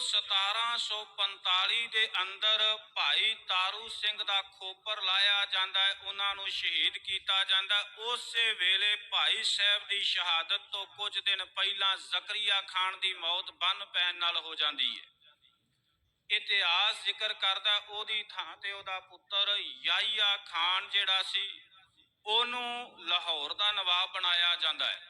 1745 ਦੇ ਅੰਦਰ ਭਾਈ ਤਾਰੂ ਸਿੰਘ ਦਾ ਖੋਪਰ ਲਾਇਆ ਜਾਂਦਾ ਹੈ, ਉਹਨਾਂ ਨੂੰ ਸ਼ਹੀਦ ਕੀਤਾ ਜਾਂਦਾ ਉਸੇ ਵੇਲੇ ਭਾਈ ਸਾਹਿਬ ਦੀ ਸ਼ਹਾਦਤ ਤੋਂ ਕੁਝ ਦਿਨ ਪਹਿਲਾਂ ਜ਼ਕਰੀਆ ਖਾਨ ਦੀ ਮੌਤ ਬੰਨ ਪੈਣ ਨਾਲ ਹੋ ਜਾਂਦੀ ਹੈ। ਇਤਿਹਾਸ ਜ਼ਿਕਰ ਕਰਦਾ ਉਹਦੀ ਥਾਂ ਤੇ ਉਹਦਾ ਪੁੱਤਰ ਯਾਹੀਆ ਖਾਨ ਜਿਹੜਾ ਸੀ, ਉਹਨੂੰ ਲਾਹੌਰ ਦਾ ਨਵਾਬ ਬਣਾਇਆ ਜਾਂਦਾ ਹੈ।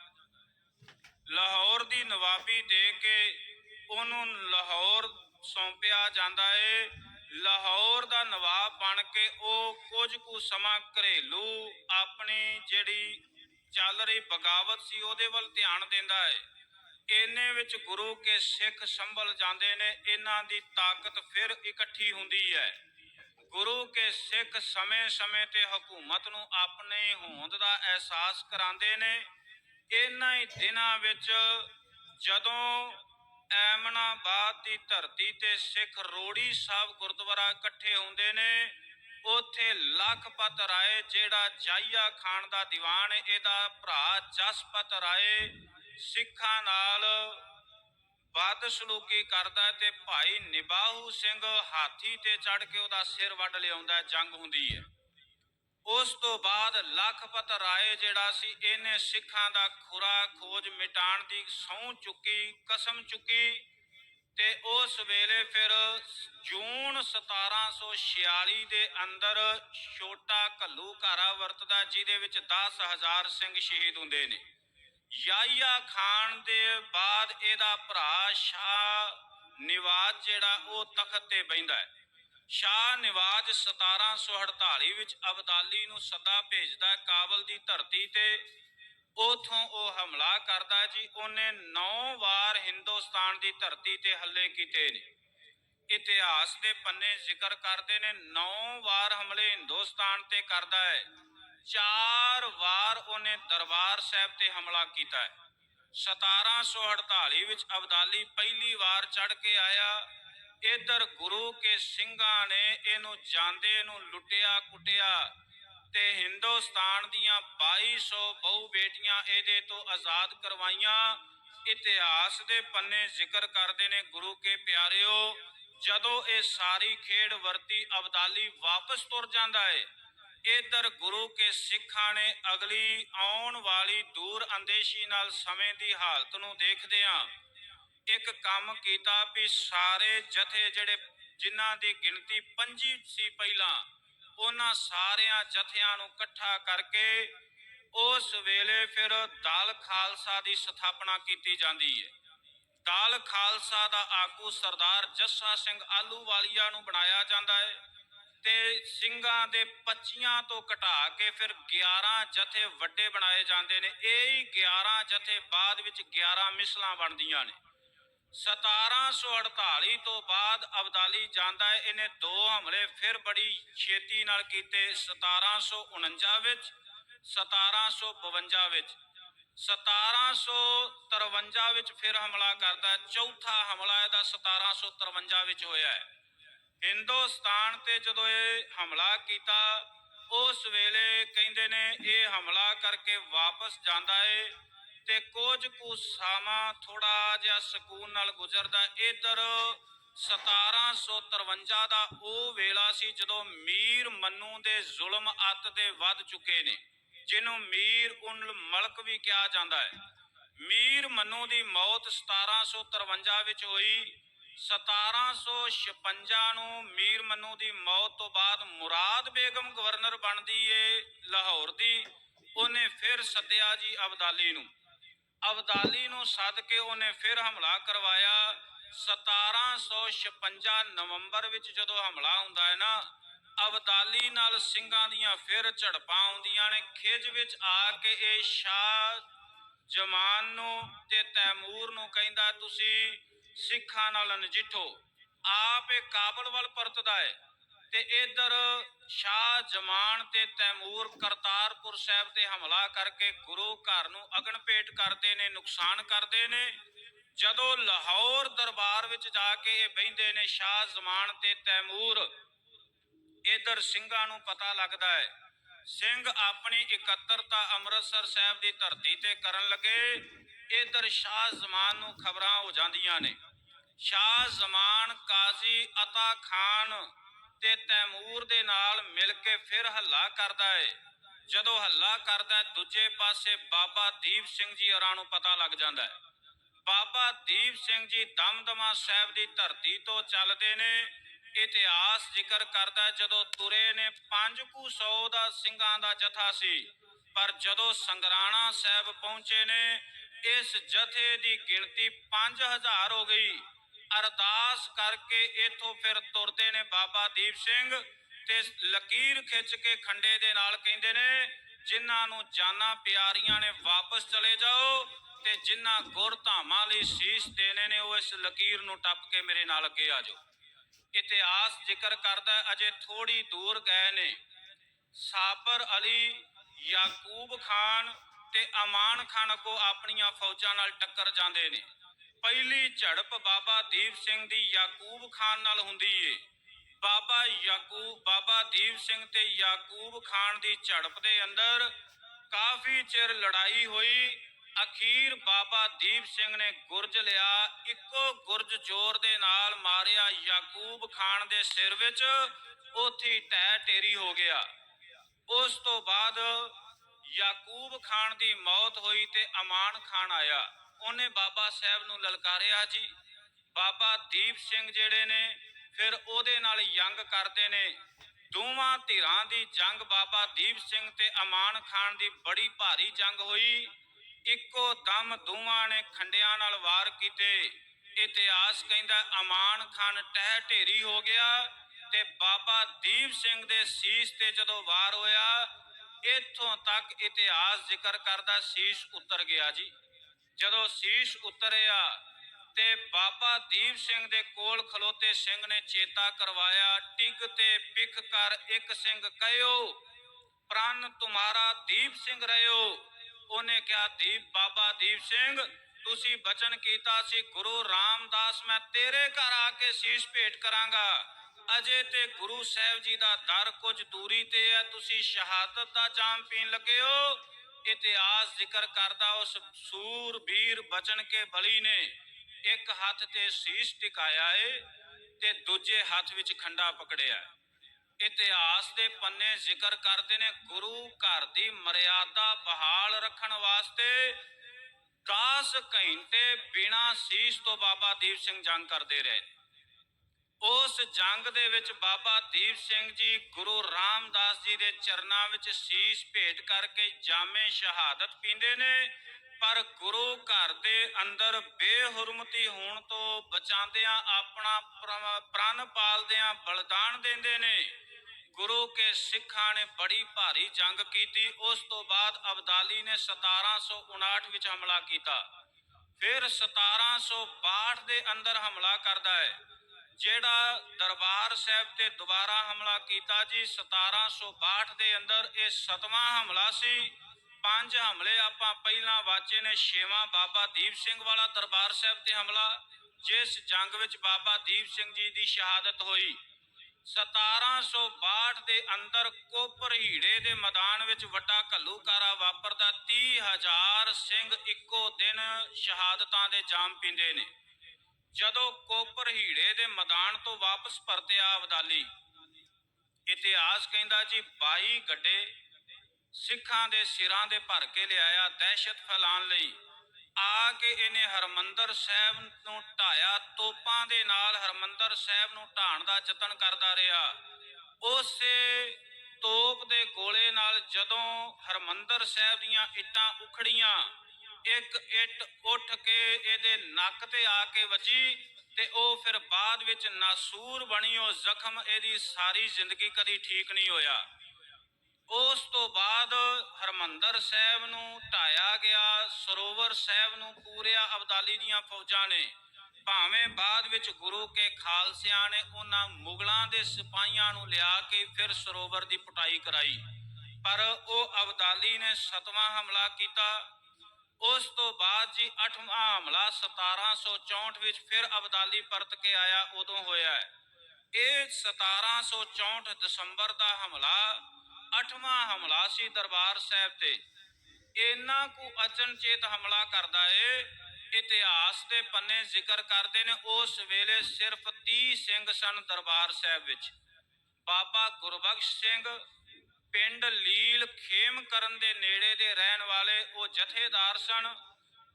ਲਾਹੌਰ ਦੀ ਨਵਾਬੀ ਦੇ ਕੇ ਉਹਨੂੰ ਲਾਹੌਰ ਸੌਂਪਿਆ ਜਾਂਦਾ ਹੈ ਲਾਹੌਰ ਦਾ ਨਵਾਬ ਬਣ ਕੇ ਉਹ ਕੁਝ ਕੁ ਸਮਾਂ ਘਰੇਲੂ ਆਪਣੀ ਜਿਹੜੀ ਚੱਲ ਰਹੀ ਬਗਾਵਤ ਸੀ ਉਹਦੇ ਵੱਲ ਧਿਆਨ ਦਿੰਦਾ ਹੈ ਇੰਨੇ ਵਿੱਚ ਗੁਰੂ ਕੇ ਸਿੱਖ ਸੰਭਲ ਜਾਂਦੇ ਨੇ, ਇਹਨਾਂ ਦੀ ਤਾਕਤ ਫਿਰ ਇਕੱਠੀ ਹੁੰਦੀ ਹੈ ਗੁਰੂ ਕੇ ਸਿੱਖ ਸਮੇਂ-ਸਮੇਂ ਤੇ ਹਕੂਮਤ ਨੂੰ ਆਪਣੇ ਹੋਂਦ ਦਾ ਅਹਿਸਾਸ ਕਰਾਉਂਦੇ ਨੇ। ਇਹਨਾਂ ਹੀ ਦਿਨਾਂ ਵਿੱਚ ਜਦੋਂ ਐਮਨਾਬਾਦ ਦੀ ਧਰਤੀ ਤੇ ਸਿੱਖ ਰੋੜੀ ਸਾਹਿਬ ਗੁਰਦੁਆਰਾ ਇਕੱਠੇ ਹੁੰਦੇ ਨੇ। ਉਥੇ ਲਖਪਤ ਰਾਏ ਜਿਹੜਾ ਜਾਈਆ ਖਾਨ ਦਾ ਦੀਵਾਨ, ਇਹਦਾ ਭਰਾ ਜਸਪਤ ਰਾਏ ਸਿੱਖਾਂ ਨਾਲ ਬਦਸਲੂਕੀ ਕਰਦਾ ਹੈ ਤੇ ਭਾਈ ਨਿਬਾਹੂ ਸਿੰਘ ਹਾਥੀ ਤੇ ਚੜ ਕੇ ਉਹਦਾ ਸਿਰ ਵੱਢ ਲਿਆਉਂਦਾ, ਜੰਗ ਹੁੰਦੀ ਹੈ। ਉਸ ਤੋਂ ਬਾਅਦ ਲਖਪਤ ਰਾਏ ਜਿਹੜਾ ਸੀ, ਇਹਨੇ ਸਿੱਖਾਂ ਦਾ ਖੁਰਾ ਖੋਜ ਮਿਟਾਉਣ ਦੀ ਸਹੁੰ ਚੁੱਕੀ, ਕਸਮ ਚੁੱਕੀ ਤੇ ਉਸ ਵੇਲੇ ਫਿਰ ਜੂਨ 1746 ਦੇ ਅੰਦਰ ਛੋਟਾ ਕੱਲੂ ਘਾਰਾ ਵਰਤਦਾ, ਜਿਹਦੇ ਵਿੱਚ 10000 ਸਿੰਘ ਸ਼ਹੀਦ ਹੁੰਦੇ ਨੇ। ਯਾਹੀਆ ਖਾਨ ਦੇ ਬਾਅਦ ਇਹਦਾ ਭਰਾ ਸ਼ਾਹ ਨਿਵਾਜ ਜਿਹੜਾ, ਉਹ ਤਖਤ ਤੇ ਬੈਂਦਾ ਹੈ। ਸ਼ਾਹ ਨਿਵਾਜ 1748 ਵਿੱਚ ਅਬਦਾਲੀ ਨੂੰ ਸੱਦਾ ਭੇਜਦਾ ਕਾਬਲ ਦੀ ਧਰਤੀ ਤੇ। ਉਥੋਂ ਉਹ ਹਮਲਾ ਕਰਦਾ ਜੀ। ਉਹਨੇ 9 ਵਾਰ ਹਿੰਦੁਸਤਾਨ ਦੀ ਧਰਤੀ ਤੇ ਹੱਲੇ ਕੀਤੇ ਨੇ। ਇਤਿਹਾਸ ਦੇ ਪੰਨੇ ਜ਼ਿਕਰ ਕਰਦੇ ਨੇ। 9 ਵਾਰ ਹਮਲੇ ਹਿੰਦੁਸਤਾਨ ਤੇ ਕਰਦਾ ਹੈ। ਚਾਰ ਵਾਰ ਉਹਨੇ ਦਰਬਾਰ ਸਾਹਿਬ ਤੇ ਹਮਲਾ ਕੀਤਾ ਹੈ। 1748 ਵਿੱਚ ਅਬਦਾਲੀ ਪਹਿਲੀ ਵਾਰ ਚੜ ਕੇ ਆਇਆ। ਇਧਰ ਗੁਰੂ ਕੇ ਸਿੰਘਾਂ ਨੇ ਇਹਨੂੰ ਜਾਂਦੇ ਨੂੰ ਲੁੱਟਿਆ, ਕੁੱਟਿਆ ਤੇ ਹਿੰਦੁਸਤਾਨ ਦੀਆਂ 2200 ਬਹੁ ਬੇਟੀਆਂ ਇਹਦੇ ਤੋਂ ਆਜ਼ਾਦ ਕਰਵਾਈਆਂ। ਇਤਿਹਾਸ ਦੇ ਪੰਨੇ ਜ਼ਿਕਰ ਕਰਦੇ ਨੇ ਗੁਰੂ ਕੇ ਪਿਆਰਿਓ, ਜਦੋਂ ਇਹ ਸਾਰੀ ਖੇਡ ਵਰਤੀ ਅਬਦਾਲੀ ਵਾਪਸ ਤੁਰ ਜਾਂਦਾ ਏ, ਇਧਰ ਗੁਰੂ ਕੇ ਸਿੱਖਾਂ ਨੇ ਅਗਲੀ ਆਉਣ ਵਾਲੀ ਦੂਰ ਅੰਦੇਸ਼ੀ ਨਾਲ ਸਮੇਂ ਦੀ ਹਾਲਤ ਨੂੰ ਦੇਖਦਿਆਂ ਇੱਕ ਕੰਮ ਕੀਤਾ ਵੀ ਸਾਰੇ ਜਥੇ ਜਿਹੜੇ ਜਿਨ੍ਹਾਂ ਦੀ ਗਿਣਤੀ 25 ਸੀ ਪਹਿਲਾਂ, ਉਹਨਾਂ ਸਾਰਿਆਂ ਜਥਿਆਂ ਨੂੰ ਇਕੱਠਾ ਕਰਕੇ ਉਸ ਵੇਲੇ ਫਿਰ ਦਲ ਖਾਲਸਾ ਦੀ ਸਥਾਪਨਾ ਕੀਤੀ ਜਾਂਦੀ ਹੈ। ਦਲ ਖਾਲਸਾ ਦਾ ਆਗੂ ਸਰਦਾਰ ਜੱਸਾ ਸਿੰਘ ਆਲੂਵਾਲੀਆ ਨੂੰ ਬਣਾਇਆ ਜਾਂਦਾ ਹੈ ਤੇ ਸਿੰਘਾਂ ਦੇ 25 ਤੋਂ ਘਟਾ ਕੇ ਫਿਰ 11 ਜਥੇ ਵੱਡੇ ਬਣਾਏ ਜਾਂਦੇ ਨੇ। ਇਹ ਹੀ 11 ਜਥੇ ਬਾਅਦ ਵਿੱਚ 11 ਮਿਸਲਾਂ ਬਣਦੀਆਂ ਨੇ। 1748 ਤੋਂ ਬਾਅਦ ਅਬਦਾਲੀ ਜਾਂਦਾ ਹੈ। ਇਹਨੇ ਦੋ ਹਮਲੇ, ਫਿਰ ਬੜੀ ਛੇਤੀ ਨਾਲ ਕੀਤੇ 1749 ਵਿੱਚ 1752 ਵਿੱਚ 1753 ਵਿੱਚ ਫਿਰ ਹਮਲਾ ਕਰਦਾ ਚੌਥਾ ਹਮਲਾ ਇਹਦਾ 1753 ਵਿੱਚ ਹੋਇਆ ਹੈ। ਹਿੰਦੁਸਤਾਨ ਤੇ ਜਦੋਂ ਇਹ ਹਮਲਾ ਕੀਤਾ, ਉਸ ਵੇਲੇ ਕਹਿੰਦੇ ਨੇ ਇਹ ਹਮਲਾ ਕਰਕੇ ਵਾਪਸ ਜਾਂਦਾ ਏ ਤੇ ਕੁਝ ਕੁ ਸਮਾਂ ਥੋੜਾ ਜਿਹਾ ਸਕੂਨ ਨਾਲ ਗੁਜ਼ਰਦਾ। ਇਧਰ 1753 ਦਾ ਉਹ ਵੇਲਾ ਸੀ ਜਦੋਂ ਮੀਰ ਮੰਨੂ ਦੇ ਜ਼ੁਲਮ ਅੱਤ ਦੇ ਵੱਧ ਚੁੱਕੇ ਨੇ, ਜਿਹਨੂੰ ਮੀਰ ਉਨ ਮਲਕ ਵੀ ਕਿਹਾ ਜਾਂਦਾ ਹੈ। ਮੀਰ ਮੰਨੂ ਦੀ ਮੌਤ 1753 ਵਿੱਚ ਹੋਈ। 1756 ਨੂੰ ਮੀਰ ਮੰਨੂ ਦੀ ਮੌਤ ਤੋਂ ਬਾਅਦ ਮੁਰਾਦ ਬੇਗਮ ਗਵਰਨਰ ਬਣਦੀ ਏ ਲਾਹੌਰ ਦੀ। ਉਹਨੇ ਫਿਰ ਸੱਦਿਆ ਜੀ ਅਬਦਾਲੀ ਨੂੰ। ਅਬਦਾਲੀ ਨੂੰ ਸੱਦ ਕੇ ਉਹਨੇ ਫਿਰ ਹਮਲਾ ਕਰਵਾਇਆ। 1756 ਨਵੰਬਰ ਵਿੱਚ ਜਦੋਂ ਹਮਲਾ ਹੁੰਦਾ ਹੈ ਨਾ, ਅਬਦਾਲੀ ਨਾਲ ਸਿੰਘਾਂ ਦੀਆਂ ਫਿਰ ਝੜਪਾਂ ਆਉਂਦੀਆਂ ਨੇ। ਖਿਜ ਵਿੱਚ ਆ ਕੇ ਇਹ ਸ਼ਾਹ ਜਮਾਨ ਨੂੰ ਤੇ ਤੈਮੂਰ ਨੂੰ ਕਹਿੰਦਾ, ਤੁਸੀਂ ਸਿੱਖਾਂ ਨਾਲ ਨਜਿੱਠੋ। ਆਪ ਇਹ ਕਾਬਲ ਵੱਲ ਪਰਤਦਾ ਹੈ। ਤੇ ਇਧਰ ਸ਼ਾਹ ਜਮਾਨ ਤੇ ਤੈਮੂਰ ਕਰਤਾਰਪੁਰ ਸਾਹਿਬ ਤੇ ਹਮਲਾ ਕਰਕੇ ਗੁਰੂ ਘਰ ਨੂੰ ਅਗਨ ਭੇਟ ਕਰਦੇ ਨੇ, ਨੁਕਸਾਨ ਕਰਦੇ ਨੇ। ਜਦੋਂ ਲਾਹੌਰ ਦਰਬਾਰ ਵਿੱਚ ਜਾ ਕੇ ਇਹ ਬਹਿੰਦੇ ਨੇ, ਸ਼ਾਹ ਜ਼ਮਾਨ ਤੇ ਤੈਮੂਰ, ਇਧਰ ਸਿੰਘਾਂ ਨੂੰ ਪਤਾ ਲੱਗਦਾ ਹੈ, ਸਿੰਘ ਆਪਣੀ ਇਕੱਤਰਤਾ ਅੰਮ੍ਰਿਤਸਰ ਸਾਹਿਬ ਦੀ ਧਰਤੀ ਤੇ ਕਰਨ ਲੱਗੇ। ਇਧਰ ਸ਼ਾਹ ਜ਼ਮਾਨ ਨੂੰ ਖਬਰਾਂ ਹੋ ਜਾਂਦੀਆਂ ਨੇ। ਸ਼ਾਹ ਜ਼ਮਾਨ ਕਾਜ਼ੀ ਅਤਾ ਖਾਨ ਤੇ ਤੈਮੂਰ ਦੇ ਨਾਲ ਮਿਲ ਕੇ ਫਿਰ ਹੱਲਾ ਕਰਦਾ ਏ। ਜਦੋਂ ਹੱਲਾ ਕਰਦਾ ਦੂਜੇ ਪਾਸੇ ਬਾਬਾ ਦੀਪ ਸਿੰਘ ਜੀ ਹੋਰਾਂ ਨੂੰ ਪਤਾ ਲੱਗ ਜਾਂਦਾ ਹੈ ਬਾਬਾ ਦੀਪ ਸਿੰਘ ਜੀ ਦਮਦਮਾ ਸਾਹਿਬ ਦੀ ਧਰਤੀ ਤੋਂ ਚੱਲਦੇ ਨੇ। ਇਤਿਹਾਸ ਜ਼ਿਕਰ ਕਰਦਾ ਜਦੋਂ ਤੁਰੇ ਨੇ ਪੰਜ ਕੁ ਸੌ ਦਾ ਸਿੰਘਾਂ ਦਾ ਜਥਾ ਸੀ। ਪਰ ਜਦੋਂ ਸੰਗਰਾਣਾ ਸਾਹਿਬ ਪਹੁੰਚੇ ਨੇ, ਇਸ ਜਥੇ ਦੀ ਗਿਣਤੀ 5000 ਹੋ ਗਈ। ਅਰਦਾਸ ਕਰਕੇ ਇਥੋਂ ਫਿਰ ਤੁਰਦੇ ਨੇ ਬਾਬਾ ਦੀਪ ਸਿੰਘ ਤੇ ਲਕੀਰ ਖਿੱਚ ਕੇ ਖੰਡੇ ਦੇ ਨਾਲ ਕਹਿੰਦੇ ਨੇ, ਜਿਨ੍ਹਾਂ ਨੂੰ ਜਾਨਾਂ ਪਿਆਰੀਆਂ ਨੇ ਵਾਪਸ ਚਲੇ ਜਾਓ ਤੇ ਜਿਨ੍ਹਾਂ ਗੁਰ ਧਾਮਾਂ ਲਈ ਸੀਸ ਦੇਣੇ ਨੇ, ਉਹ ਇਸ ਲਕੀਰ ਨੂੰ ਟੱਪ ਕੇ ਮੇਰੇ ਨਾਲ ਅੱਗੇ ਆ ਜਾਓ। ਇਤਿਹਾਸ ਜ਼ਿਕਰ ਕਰਦਾ ਅਜੇ ਥੋੜੀ ਦੂਰ ਗਏ ਨੇ। ਸਾਬਰ ਅਲੀ, ਯਾਕੂਬ ਖਾਨ ਤੇ ਅਮਾਨ ਖਾਨ ਕੋ ਆਪਣੀਆਂ ਫੌਜਾਂ ਨਾਲ ਟੱਕਰ ਜਾਂਦੇ ਨੇ। ਪਹਿਲੀ ਝੜਪ ਬਾਬਾ ਦੀਪ ਸਿੰਘ ਦੀ ਯਾਕੂਬ ਖਾਨ ਨਾਲ ਹੁੰਦੀ ਏ। ਬਾਬਾ ਯਾਕੂਬ ਬਾਬਾ ਦੀਪ ਸਿੰਘ ਤੇ ਯਾਕੂਬ ਖਾਨ ਦੀ ਝੜਪ ਦੇ ਅੰਦਰ ਕਾਫੀ ਚਿਰ ਲੜਾਈ ਹੋਈ। ਅਖੀਰ ਬਾਬਾ ਦੀਪ ਸਿੰਘ ਨੇ ਗੁਰਜ ਲਿਆ। ਇੱਕੋ ਗੁਰਜ ਜ਼ੋਰ ਦੇ ਨਾਲ ਮਾਰਿਆ ਯਾਕੂਬ ਖਾਨ ਦੇ ਸਿਰ ਵਿੱਚ। ਉੱਥੇ ਹੀ ਢਹਿ ਢੇਰੀ ਹੋ ਗਿਆ। ਉਸ ਤੋਂ ਬਾਅਦ ਯਾਕੂਬ ਖਾਨ ਦੀ ਮੌਤ ਹੋਈ ਤੇ ਅਮਾਨ ਖਾਨ ਆਇਆ। ਉਹਨੇ ਬਾਬਾ ਸਾਹਿਬ ਨੂੰ ਲਲਕਾਰਿਆ ਜੀ। ਬਾਬਾ ਦੀਪ ਸਿੰਘ ਜਿਹੜੇ ਨੇ, ਫਿਰ ਉਹਦੇ ਨਾਲ ਜੰਗ ਕਰਦੇ ਨੇ। ਦੋਵਾਂ ਧਿਰਾਂ ਦੀ ਜੰਗ ਬਾਬਾ ਦੀਪ ਸਿੰਘ ਤੇ ਅਮਾਨ ਖਾਨ ਦੀ ਬੜੀ ਭਾਰੀ ਜੰਗ ਹੋਈ। ਇੱਕੋ ਦਮ ਦੋਵਾਂ ਨੇ ਖੰਡਿਆਂ ਨਾਲ ਵਾਰ ਕੀਤੇ। ਇਤਿਹਾਸ ਕਹਿੰਦਾ ਅਮਾਨ ਖਾਨ ਟਹਿ ਢੇਰੀ ਹੋ ਗਿਆ ਤੇ ਬਾਬਾ ਦੀਪ ਸਿੰਘ ਦੇ ਸੀਸ ਤੇ ਜਦੋਂ ਵਾਰ ਹੋਇਆ, ਇੱਥੋਂ ਤੱਕ ਇਤਿਹਾਸ ਜ਼ਿਕਰ ਕਰਦਾ ਸੀਸ ਉਤਰ ਗਿਆ ਜੀ। ਜਦੋਂ ਸੀਸ ਉਤਰਿਆ ਤੇ ਬਾਬਾ ਦੀਪ ਸਿੰਘ ਦੇ ਕੋਲ ਖਲੋਤੇ ਸਿੰਘ ਨੇ ਚੇਤਾ ਕਰਵਾਇਆ ਟਿਕ ਤੇ ਪਿਖ ਕਰ ਇੱਕ ਸਿੰਘ ਕਹਿਓ ਪ੍ਰਣ ਤੁਮਾਰਾ ਦੀਪ ਸਿੰਘ ਰਹਿਓ ਉਹਨੇ ਕਿਹਾ, ਦੀਪ, ਬਾਬਾ ਦੀਪ ਸਿੰਘ, ਤੁਸੀਂ ਬਚਨ ਕੀਤਾ ਸੀ, ਗੁਰੂ ਰਾਮਦਾਸ, ਮੈਂ ਤੇਰੇ ਘਰ ਆ ਕੇ ਸੀਸ ਭੇਟ ਕਰਾਂਗਾ। ਅਜੇ ਤੇ ਗੁਰੂ ਸਾਹਿਬ ਜੀ ਦਾ ਦਰ ਕੁਝ ਦੂਰੀ ਤੇ ਹੈ, ਤੁਸੀਂ ਸ਼ਹਾਦਤ ਦਾ ਜਾਮ ਪੀਣ ਲੱਗੇ ਹੋ। ਇਤਿਹਾਸ ਜ਼ਿਕਰ ਕਰਦਾ ਉਸ ਸੂਰਬੀਰ ਬਚਨ ਕੇ ਬਲੀ ਨੇ ਇੱਕ ਹੱਥ ਤੇ ਸੀਸ ਟਿਕਾਇਆ ਏ ਤੇ ਦੂਜੇ ਹੱਥ ਵਿੱਚ ਖੰਡਾ ਪਕੜਿਆ ਇਤਿਹਾਸ ਦੇ ਪੰਨੇ ਜ਼ਿਕਰ ਕਰਦੇ ਨੇ ਗੁਰੂ ਘਰ ਦੀ ਮਰਿਆਦਾ ਬਹਾਲ ਰੱਖਣ ਵਾਸਤੇ 10 ਘੰਟੇ ਬਿਨਾ ਸੀਸ ਤੋਂ ਬਾਬਾ ਦੀਪ ਸਿੰਘ ਜੰਗ ਕਰਦੇ ਰਹੇ। ਉਸ ਜੰਗ ਦੇ ਵਿੱਚ ਬਾਬਾ ਦੀਪ ਸਿੰਘ ਜੀ ਗੁਰੂ ਰਾਮਦਾਸ ਜੀ ਦੇ ਚਰਨਾਂ ਵਿੱਚ ਸੀਸ ਭੇਟ ਕਰਕੇ ਜਾਮੇ ਸ਼ਹਾਦਤ ਪੀਂਦੇ ਨੇ, ਪਰ ਗੁਰੂ ਘਰ ਦੇ ਅੰਦਰ ਬੇਹੁਰਮਤੀ ਹੋਣ ਤੋਂ ਬਚਾਉਂਦਿਆਂ ਆਪਣਾ ਪ੍ਰਣ ਪਾਲਦਿਆਂ ਬਲਿਦਾਨ ਦਿੰਦੇ ਨੇ। ਗੁਰੂ ਕੇ ਸਿੱਖਾਂ ਨੇ ਬੜੀ ਭਾਰੀ ਜੰਗ ਕੀਤੀ, ਉਸ ਤੋਂ ਬਾਅਦ ਅਬਦਾਲੀ ਨੇ 1759 ਵਿੱਚ ਹਮਲਾ ਕੀਤਾ। ਫਿਰ 1762 ਦੇ ਅੰਦਰ ਹਮਲਾ ਕਰਦਾ ਹੈ। ਜਿਹੜਾ ਦਰਬਾਰ ਸਾਹਿਬ ਤੇ ਦੁਬਾਰਾ ਹਮਲਾ ਕੀਤਾ ਜੀ 1762 ਦੇ ਅੰਦਰ ਇਹ ਸਤਵਾਂ ਹਮਲਾ ਸੀ। ਪੰਜ ਹਮਲੇ ਆਪਾਂ ਪਹਿਲਾਂ ਵਾਚੇ ਨੇ, ਛੇਵਾਂ ਬਾਬਾ ਦੀਪ ਸਿੰਘ ਵਾਲਾ ਦਰਬਾਰ ਸਾਹਿਬ ਤੇ ਹਮਲਾ, ਜਿਸ ਜੰਗ ਵਿੱਚ ਬਾਬਾ ਦੀਪ ਸਿੰਘ ਜੀ ਦੀ ਸ਼ਹਾਦਤ ਹੋਈ। 1762 ਦੇ ਅੰਦਰ ਕੋਪਰ ਹੀੜੇ ਦੇ ਮੈਦਾਨ ਵਿੱਚ ਵੱਡਾ ਘੱਲੂਕਾਰਾ ਵਾਪਰਦਾ 30000 ਸਿੰਘ ਇੱਕੋ ਦਿਨ ਸ਼ਹਾਦਤਾਂ ਦੇ ਜਾਮ ਪੀਂਦੇ ਨੇ। ਜਦੋਂ ਕੋਪਰ ਹੀੜੇ ਦੇ ਮੈਦਾਨ ਤੋਂ ਵਾਪਸ ਪਰਤਿਆ ਅਬਦਾਲੀ। ਇਤਿਹਾਸ ਕਹਿੰਦਾ ਜੀ 22 ਗੱਡੇ ਸਿੱਖਾਂ ਦੇ ਸਿਰਾਂ ਦੇ ਭਰ ਕੇ ਲਿਆਇਆ ਦਹਿਸ਼ਤ ਫੈਲਾਉਣ ਲਈ। ਆ ਕੇ ਇਹਨੇ ਹਰਮੰਦਰ ਸਾਹਿਬ ਨੂੰ ਢਾਇਆ ਤੋਪਾਂ ਦੇ ਨਾਲ ਹਰਮੰਦਰ ਸਾਹਿਬ ਨੂੰ ਢਾਣ ਦਾ ਯਤਨ ਕਰਦਾ ਰਿਹਾ। ਉਸੇ ਤੋਪ ਦੇ ਗੋਲੇ ਨਾਲ ਜਦੋਂ ਹਰਮੰਦਰ ਸਾਹਿਬ ਦੀਆਂ ਇੱਟਾਂ ਉਖੜੀਆਂ ਇੱਕ ਇੱਟ ਉੱਠ ਕੇ ਇਹਦੇ ਨੱਕ ਤੇ ਆ ਕੇ ਵੱਜੀ ਤੇ ਉਹ ਫਿਰ ਬਾਅਦ ਵਿੱਚ ਨਾਸੂਰ ਬਣੀ, ਉਹ ਜ਼ਖਮ ਇਹਦੀ ਸਾਰੀ ਜ਼ਿੰਦਗੀ ਕਦੀ ਠੀਕ ਨਹੀਂ ਹੋਇਆ। ਉਸ ਤੋਂ ਬਾਅਦ ਹਰਮੰਦਰ ਸਾਹਿਬ ਨੂੰ ਢਾਇਆ ਗਿਆ, ਸਰੋਵਰ ਸਾਹਿਬ ਨੂੰ ਪੂਰਿਆ ਅਬਦਾਲੀ ਦੀਆਂ ਫੌਜਾਂ ਨੇ। ਭਾਵੇਂ ਬਾਅਦ ਵਿੱਚ ਗੁਰੂ ਕੇ ਖਾਲਸਿਆਂ ਨੇ ਉਹਨਾਂ ਮੁਗਲਾਂ ਦੇ ਸਿਪਾਹੀਆਂ ਨੂੰ ਲਿਆ ਕੇ ਫਿਰ ਸਰੋਵਰ ਦੀ ਪਟਾਈ ਕਰਾਈ, ਪਰ ਉਹ ਅਬਦਾਲੀ ਨੇ ਸਤਵਾਂ ਹਮਲਾ ਕੀਤਾ। ਉਸ ਤੋਂ ਬਾਅਦ ਜੀ 8ਵਾਂ ਹਮਲਾ 1764 ਵਿੱਚ ਫਿਰ ਅਬਦਾਲੀ ਪਰਤ ਕੇ ਆਇਆ, ਉਦੋਂ ਹੋਇਆ ਹੈ। ਇਹ 1764 ਦਸੰਬਰ ਦਾ ਹਮਲਾ 8ਵਾਂ ਹਮਲਾ ਸੀ ਦਰਬਾਰ ਸਾਹਿਬ ਤੇ। ਇੰਨਾ ਕੁ ਅਚਨਚੇਤ ਹਮਲਾ ਕਰਦਾ ਏ, ਇਤਿਹਾਸ ਦੇ ਪੰਨੇ ਜ਼ਿਕਰ ਕਰਦੇ ਨੇ, ਉਸ ਵੇਲੇ ਸਿਰਫ 30 ਸਿੰਘ ਸਨ ਦਰਬਾਰ ਸਾਹਿਬ ਵਿੱਚ। ਬਾਬਾ ਗੁਰਬਖਸ਼ ਸਿੰਘ ਪਿੰਡ ਲੀਲ ਖੇਮ ਕਰਨ ਦੇ ਨੇੜੇ ਦੇ ਰਹਿਣ ਵਾਲੇ ਉਹ ਜਥੇਦਾਰ ਸਨ।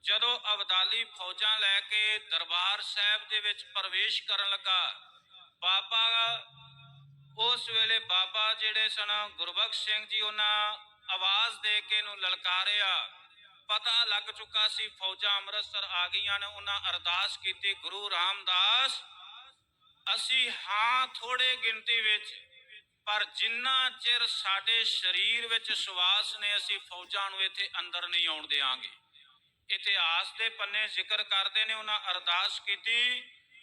ਜਦੋਂ ਅਬਦਾਲੀ ਫੌਜਾਂ ਲੈ ਕੇ ਦਰਬਾਰ ਸਾਹਿਬ ਦੇ ਵਿੱਚ ਪ੍ਰਵੇਸ਼ ਕਰਨ ਲੱਗਾ, ਬਾਬਾ ਉਸ ਵੇਲੇ ਬਾਬਾ ਜਿਹੜੇ ਸਨ, ਗੁਰਬਖਸ਼ ਸਿੰਘ ਜੀ ਉਹਨਾਂ ਆਵਾਜ਼ ਦੇ ਕੇ ਨੂੰ ਲਲਕਾਰਿਆ। ਪਤਾ ਲੱਗ ਚੁੱਕਾ ਸੀ ਫੌਜਾਂ ਅੰਮ੍ਰਿਤਸਰ ਆ ਗਈਆਂ ਨੇ, ਉਹਨਾਂ ਅਰਦਾਸ ਕੀਤੀ, ਗੁਰੂ ਰਾਮਦਾਸ, ਅਸੀਂ ਹਾਂ ਥੋੜੇ ਗਿਣਤੀ ਵਿੱਚ ਪਰ ਜਿੰਨਾ ਚਿਰ ਸਾਡੇ ਸਰੀਰ ਵਿੱਚ ਸਵਾਸ ਨੇ, ਅਸੀਂ ਫੌਜਾਂ ਨੂੰ ਇੱਥੇ ਅੰਦਰ ਨਹੀਂ ਆਉਣ ਦੇਵਾਂਗੇ ਇਤਿਹਾਸ ਦੇ ਪੰਨੇ ਜ਼ਿਕਰ ਕਰਦੇ ਨੇ, ਉਹਨਾਂ ਅਰਦਾਸ ਕੀਤੀ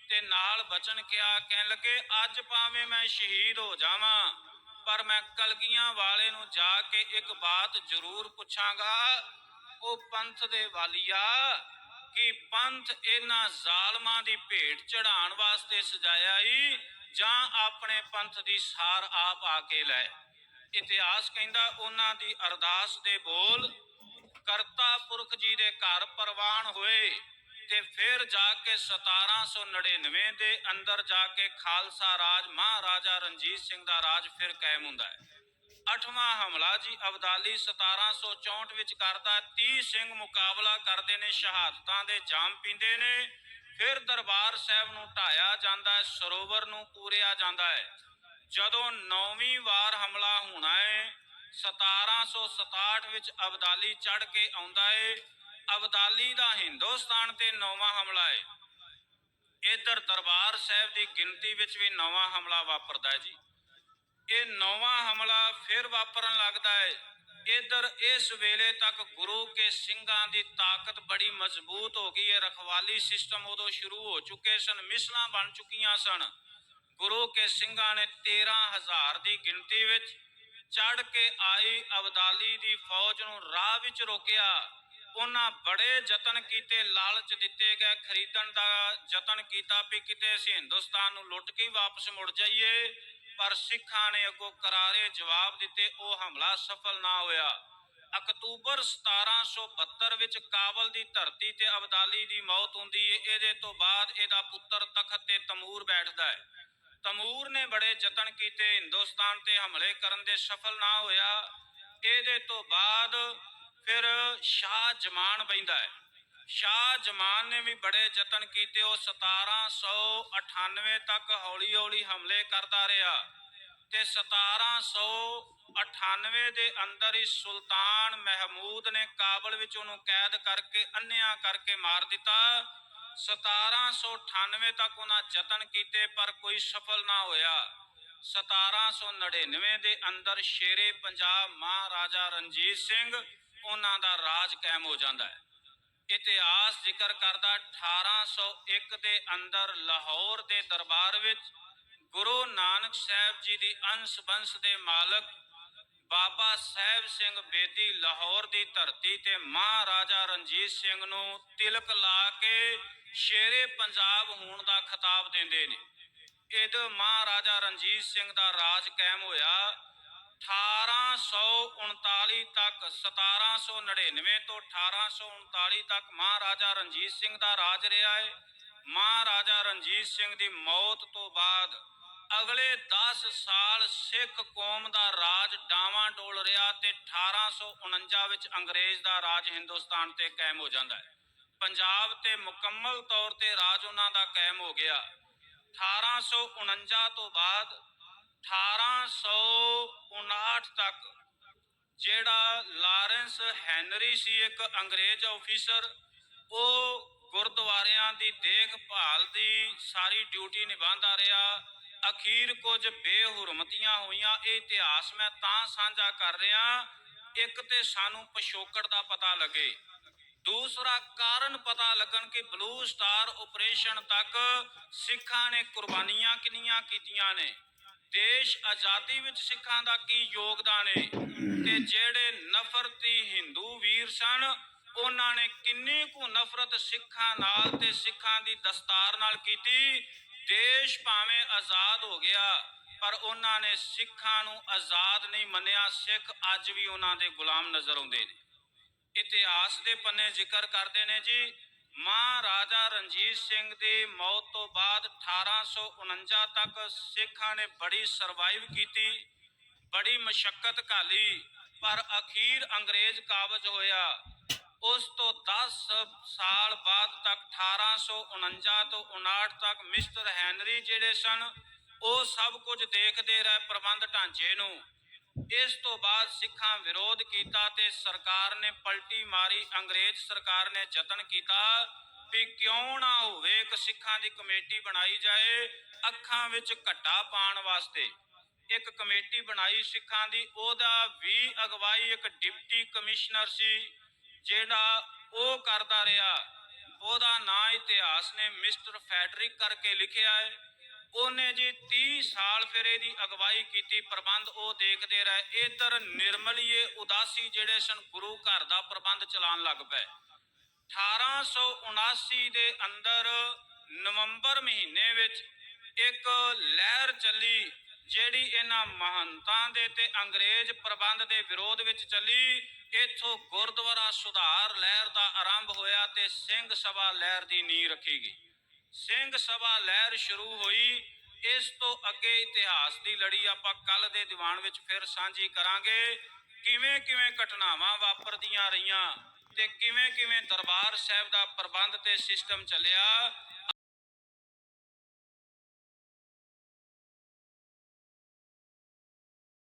ਤੇ ਨਾਲ ਬਚਨ ਕਿਹਾ, ਕਹਿਣ ਲੱਗੇ, ਅੱਜ ਭਾਵੇਂ ਮੈਂ ਸ਼ਹੀਦ ਹੋ ਜਾਵਾਂ, ਪਰ ਮੈਂ ਕਲਗੀਆਂ ਵਾਲੇ ਨੂੰ ਜਾ ਕੇ ਇੱਕ ਬਾਤ ਜ਼ਰੂਰ ਪੁੱਛਾਂਗਾ। ਉਹ ਪੰਥ ਦੇ ਵਾਲੀਆ ਕਿ ਪੰਥ ਇਹਨਾਂ ਜ਼ਾਲਮਾਂ ਦੀ ਭੇਟ ਚੜਾਉਣ ਵਾਸਤੇ ਸਜਾਇਆ ਹੀ ਜਾਂ ਆਪਣੇ ਪੰਥ ਦੀ ਸਾਰ ਆਪ ਆ ਕੇ ਲੈ। ਇਤਿਹਾਸ ਕਹਿੰਦਾ ਉਹਨਾਂ ਦੀ ਅਰਦਾਸ ਦੇ ਬੋਲ, ਕਰਤਾ ਪੁਰਖ ਜੀ ਦੇ ਘਰ ਪ੍ਰਵਾਨ ਹੋਏ ਤੇ ਫਿਰ ਜਾ ਕੇ 1799 ਦੇ ਅੰਦਰ ਜਾ ਕੇ ਖਾਲਸਾ ਰਾਜ, ਮਹਾਰਾਜਾ ਰਣਜੀਤ ਸਿੰਘ ਦਾ ਰਾਜ ਫਿਰ ਕਾਇਮ ਹੁੰਦਾ ਹੈ। ਅਠਵਾਂ ਹਮਲਾ ਜੀ ਅਬਦਾਲੀ 1764 ਵਿੱਚ ਕਰਦਾ 30 ਸਿੰਘ ਮੁਕਾਬਲਾ ਕਰਦੇ ਨੇ, ਸ਼ਹਾਦਤਾਂ ਦੇ ਜਾਮ ਪੀਂਦੇ ਨੇ। ਫਿਰ ਦਰਬਾਰ ਸਾਹਿਬ ਨੂੰ ਢਾਇਆ ਜਾਂਦਾ ਹੈ, ਸਰੋਵਰ ਨੂੰ ਪੂਰਿਆ ਜਾਂਦਾ ਹੈ। ਜਦੋਂ ਨੌਵੀਂ ਵਾਰ ਹਮਲਾ ਹੋਣਾ ਹੈ 1767 ਵਿੱਚ ਅਬਦਾਲੀ ਚੜ ਕੇ ਆਉਂਦਾ ਏ। ਅਬਦਾਲੀ ਦਾ ਹਿੰਦੁਸਤਾਨ ਤੇ ਨੌਵਾਂ ਹਮਲਾ ਏ। ਇਧਰ ਦਰਬਾਰ ਸਾਹਿਬ ਦੀ ਗਿਣਤੀ ਵਿੱਚ ਵੀ ਨੌਵਾਂ ਹਮਲਾ ਵਾਪਰਦਾ ਹੈ ਜੀ। ਇਹ ਨੌਵਾਂ ਹਮਲਾ ਫਿਰ ਵਾਪਰਨ ਲੱਗਦਾ ਹੈ ਇਧਰ ਇਸ ਵੇਲੇ ਤੱਕ ਗੁਰੂ ਕੇ ਸਿੰਘਾਂ ਦੀ ਤਾਕਤ ਬੜੀ ਮਜ਼ਬੂਤ ਹੋ ਗਈ ਹੈ। ਰਖਵਾਲੀ ਸਿਸਟਮ ਉਦੋਂ ਸ਼ੁਰੂ ਹੋ ਚੁੱਕੇ ਸਨ, ਮਿਸਲਾਂ ਬਣ ਚੁੱਕੀਆਂ ਸਨ। ਗੁਰੂ ਕੇ ਸਿੰਘਾਂ ਨੇ 13000 ਦੀ ਗਿਣਤੀ ਵਿੱਚ ਚੜ ਕੇ ਆਈ, ਅਬਦਾਲੀ ਦੀ ਫੌਜ ਨੂੰ ਰਾਹ ਵਿੱਚ ਰੋਕਿਆ। ਉਹਨਾਂ ਬੜੇ ਯਤਨ ਕੀਤੇ, ਲਾਲਚ ਦਿੱਤੇ ਗਏ। ਖਰੀਦਣ ਦਾ ਯਤਨ ਕੀਤਾ ਵੀ ਕਿਤੇ ਅਸੀਂ ਹਿੰਦੁਸਤਾਨ ਨੂੰ ਲੁੱਟ ਕੇ ਹੀ ਵਾਪਸ ਮੁੜ ਜਾਈਏ। ਪਰ ਸਿੱਖਾਂ ਨੇ ਅੱਗੋਂ ਕਰਾਰੇ ਜਵਾਬ ਦਿੱਤੇ, ਉਹ ਹਮਲਾ ਸਫਲ ਨਾ ਹੋਇਆ। ਅਕਤੂਬਰ 1772 ਵਿੱਚ ਕਾਬਲ ਦੀ ਧਰਤੀ ਤੇ ਅਬਦਾਲੀ ਦੀ ਮੌਤ ਹੁੰਦੀ ਹੈ ਇਹਦੇ ਤੋਂ ਬਾਅਦ ਇਹਦਾ ਪੁੱਤਰ ਤਖਤ ਤੇ ਤਮੂਰ ਬੈਠਦਾ ਹੈ ਤਮੂਰ ਨੇ ਬੜੇ ਯਤਨ ਕੀਤੇ, ਹਿੰਦੁਸਤਾਨ ਤੇ ਹਮਲੇ ਕਰਨ ਦੇ ਸਫਲ ਨਾ ਹੋਇਆ। ਇਹਦੇ ਤੋਂ ਬਾਅਦ ਫਿਰ ਸ਼ਾਹ ਜਮਾਨ ਬੈਂਦਾ ਹੈ ਸ਼ਾਹ ਜਮਾਨ ਨੇ ਵੀ ਬੜੇ ਯਤਨ ਕੀਤੇ, ਉਹ 1798 ਤੱਕ ਹੌਲੀ ਹੌਲੀ ਹਮਲੇ ਕਰਦਾ ਰਿਹਾ ਤੇ 1798 ਦੇ ਅੰਦਰ ਹੀ ਸੁਲਤਾਨ ਮਹਿਮੂਦ ਨੇ ਕਾਬਲ ਵਿੱਚ ਉਹਨੂੰ ਕੈਦ ਕਰਕੇ ਅੰਨਿਆਂ ਕਰਕੇ ਮਾਰ ਦਿੱਤਾ। 1798 ਤੱਕ ਉਹਨਾਂ ਯਤਨ ਕੀਤੇ, ਪਰ ਕੋਈ ਸਫਲ ਨਾ ਹੋਇਆ। 1799 ਦੇ ਅੰਦਰ ਸ਼ੇਰੇ ਪੰਜਾਬ ਮਹਾਰਾਜਾ ਰਣਜੀਤ ਸਿੰਘ, ਉਹਨਾਂ ਦਾ ਰਾਜ ਕਾਇਮ ਹੋ ਜਾਂਦਾ ਹੈ। ਇਤਿਹਾਸ ਜ਼ਿਕਰ ਕਰਦਾ 1801 ਦੇ ਅੰਦਰ ਲਾਹੌਰ ਦੇ ਦਰਬਾਰ ਵਿੱਚ ਗੁਰੂ ਨਾਨਕ ਸਾਹਿਬ ਜੀ ਦੀ ਅੰਸ਼ ਬੰਸ ਦੇ ਮਾਲਕ ਬਾਬਾ ਸਾਹਿਬ ਸਿੰਘ ਬੇਦੀ ਲਾਹੌਰ ਦੀ ਧਰਤੀ ਤੇ ਮਹਾਰਾਜਾ ਰਣਜੀਤ ਸਿੰਘ ਨੂੰ ਤਿਲਕ ਲਾ ਕੇ ਸ਼ੇਰੇ ਪੰਜਾਬ ਹੋਣ ਦਾ ਖਿਤਾਬ ਦਿੰਦੇ ਨੇ। ਇਹਦ ਮਹਾਰਾਜਾ ਰਣਜੀਤ ਸਿੰਘ ਦਾ ਰਾਜ ਕਾਇਮ ਹੋਇਆ। 1839 ਤੱਕ 1799 ਤੋਂ 1839 ਤੱਕ ਮਹਾਰਾਜਾ ਰਣਜੀਤ ਸਿੰਘ ਦਾ ਰਾਜ ਰਿਹਾ ਹੈ ਮਹਾਰਾਜਾ ਰਣਜੀਤ ਸਿੰਘ ਦੀ ਮੌਤ ਤੋਂ ਬਾਅਦ ਅਗਲੇ 10 ਸਾਲ ਸਿੱਖ ਕੌਮ ਦਾ ਰਾਜ ਡਾਵਾਂ ਡੋਲ ਰਿਹਾ ਤੇ 1849 ਵਿੱਚ ਅੰਗਰੇਜ਼ ਦਾ ਰਾਜ ਹਿੰਦੁਸਤਾਨ ਤੇ ਕਾਇਮ ਹੋ ਜਾਂਦਾ ਹੈ। ਪੰਜਾਬ ਤੇ ਮੁਕੰਮਲ ਤੌਰ ਤੇ ਰਾਜ ਉਹਨਾਂ ਦਾ ਕਾਇਮ ਹੋ ਗਿਆ। 1849 ਤੋਂ ਬਾਅਦ 1859 ਤੱਕ, ਜਿਹੜਾ ਲਾਰੈਂਸ ਹੈਨਰੀ ਸੀ, ਇੱਕ ਅੰਗਰੇਜ਼ ਆਫੀਸਰ ਉਹ ਗੁਰਦੁਆਰਿਆਂ ਦੀ ਦੇਖਭਾਲ ਦੀ ਸਾਰੀ ਡਿਊਟੀ ਨਿਭਾਉਂਦਾ ਰਿਹਾ। ਅਖੀਰ ਕੁਝ ਬੇਹੁਰਮਤੀਆਂ ਹੋਈਆਂ, ਇਹ ਇਤਿਹਾਸ ਮੈਂ ਤਾਂ ਸਾਂਝਾ ਕਰ ਰਿਹਾ, ਇੱਕ ਤੇ ਸਾਨੂੰ ਪਿਛੋਕੜ ਦਾ ਪਤਾ ਲੱਗੇ। ਦੂਸਰਾ, ਕਾਰਨ ਪਤਾ ਲੱਗਣ ਕਿ ਬਲੂ ਸਟਾਰ ਆਪਰੇਸ਼ਨ ਤੱਕ ਸਿੱਖਾਂ ਨੇ ਕੁਰਬਾਨੀਆਂ ਕਿੰਨੀਆਂ ਕੀਤੀਆਂ ਨੇ। ਦੇਸ਼ ਆਜ਼ਾਦੀ ਵਿੱਚ ਸਿੱਖਾਂ ਦਾ ਕੀ ਯੋਗਦਾਨ ਹੈ ਤੇ ਜਿਹੜੇ ਨਫ਼ਰਤੀ ਹਿੰਦੂ ਵੀਰ ਸਨ, ਉਹਨਾਂ ਨੇ ਕਿੰਨੀ ਕੁ ਨਫ਼ਰਤ ਸਿੱਖਾਂ ਨਾਲ ਤੇ ਸਿੱਖਾਂ ਦੀ ਦਸਤਾਰ ਨਾਲ ਕੀਤੀ? ਦੇਸ਼ ਭਾਵੇਂ ਆਜ਼ਾਦ ਹੋ ਗਿਆ, ਪਰ ਉਹਨਾਂ ਨੇ ਸਿੱਖਾਂ ਨੂੰ ਆਜ਼ਾਦ ਨਹੀਂ ਮੰਨਿਆ। ਸਿੱਖ ਅੱਜ ਵੀ ਉਹਨਾਂ ਦੇ ਗੁਲਾਮ ਨਜ਼ਰ ਆਉਂਦੇ ਨੇ। ਇਤਿਹਾਸ ਦੇ ਪੰਨੇ ਜ਼ਿਕਰ ਕਰਦੇ ਨੇ ਜੀ। ਮਹਾਰਾਜਾ ਰਣਜੀਤ ਸਿੰਘ ਦੀ ਮੌਤ ਤੋਂ ਬਾਅਦ 1849 ਤੱਕ ਸਿੱਖਾਂ ਨੇ ਬੜੀ ਸਰਵਾਈਵ ਕੀਤੀ, ਬੜੀ ਮਸ਼ੱਕਤ ਘਾਲੀ ਪਰ ਅਖੀਰ ਅੰਗਰੇਜ਼ ਕਾਬਜ ਹੋਇਆ। ਉਸ ਤੋਂ 10 ਸਾਲ ਬਾਅਦ ਤੱਕ 1849 ਤੋਂ 59 ਤੱਕ ਮਿਸਟਰ ਹੈਨਰੀ ਜਿਹੜੇ ਸਨ, ਉਹ ਸਭ ਕੁਝ ਦੇਖਦੇ ਰਹੇ ਪ੍ਰਬੰਧ ਢਾਂਚੇ ਨੂੰ। ਇਸ ਤੋਂ ਬਾਅਦ ਸਿੱਖਾਂ ਵਿਰੋਧ ਕੀਤਾ ਤੇ ਸਰਕਾਰ ਨੇ ਪਲਟੀ ਮਾਰੀ, ਅੰਗਰੇਜ਼ ਸਰਕਾਰ ਨੇ ਯਤਨ ਕੀਤਾ ਵੀ ਕਿਉਂ ਨਾ ਹੋਵੇ ਇੱਕ ਸਿੱਖਾਂ ਦੀ ਕਮੇਟੀ ਬਣਾਈ ਜਾਏ ਅੱਖਾਂ ਵਿੱਚ ਘੱਟਾ ਪਾਉਣ ਵਾਸਤੇ। ਇੱਕ ਕਮੇਟੀ ਬਣਾਈ ਸਿੱਖਾਂ ਦੀ, ਉਹਦਾ ਵੀ ਅਗਵਾਈ ਇੱਕ ਡਿਪਟੀ ਕਮਿਸ਼ਨਰ ਸੀ, ਜਿਹੜਾ ਉਹ ਕਰਦਾ ਰਿਹਾ। ਉਹਦਾ ਨਾਂ ਇਤਿਹਾਸ ਨੇ ਮਿਸਟਰ ਫੈਡਰਿਕ ਕਰਕੇ ਲਿਖਿਆ ਹੈ। ਉਹਨੇ ਜੀ 30 ਸਾਲ ਫਿਰ ਇਹਦੀ ਅਗਵਾਈ ਕੀਤੀ, ਪ੍ਰਬੰਧ ਉਹ ਦੇਖਦੇ ਰਹੇ। ਇਧਰ ਨਿਰਮਲੀਏ ਉਦਾਸੀ ਜਿਹੜੇ ਸਨ, ਗੁਰੂ ਘਰ ਦਾ ਪ੍ਰਬੰਧ ਚਲਾਉਣ ਲੱਗ ਪਏ। 1879 ਦੇ ਅੰਦਰ ਨਵੰਬਰ ਮਹੀਨੇ ਵਿੱਚ ਇੱਕ ਲਹਿਰ ਚੱਲੀ, ਜਿਹੜੀ ਇਹਨਾਂ ਮਹੰਤਾਂ ਦੇ ਤੇ ਅੰਗਰੇਜ਼ ਪ੍ਰਬੰਧ ਦੇ ਵਿਰੋਧ ਵਿੱਚ ਚੱਲੀ। ਇਥੋਂ ਗੁਰਦੁਆਰਾ ਸੁਧਾਰ ਲਹਿਰ ਦਾ ਆਰੰਭ ਹੋਇਆ ਤੇ ਸਿੰਘ ਸਭਾ ਲਹਿਰ ਦੀ ਨੀਂਹ ਰੱਖੀ ਗਈ। ਸਿੰਘ ਸਭਾ ਲਹਿਰ ਸ਼ੁਰੂ ਹੋਈ। ਇਸ ਤੋਂ ਅੱਗੇ ਇਤਿਹਾਸ ਦੀ ਲੜੀ ਆਪਾਂ ਕੱਲ ਦੇ ਦੀਵਾਨ ਵਿੱਚ ਫਿਰ ਸਾਂਝੀ ਕਰਾਂਗੇ। ਕਿਵੇਂ ਕਿਵੇਂ ਘਟਨਾਵਾਂ ਵਾਪਰਦੀਆਂ ਰਹੀਆਂ ਤੇ ਕਿਵੇਂ ਕਿਵੇਂ ਦਰਬਾਰ ਸਾਹਿਬ ਦਾ ਪ੍ਰਬੰਧ ਤੇ ਸਿਸਟਮ ਚੱਲਿਆ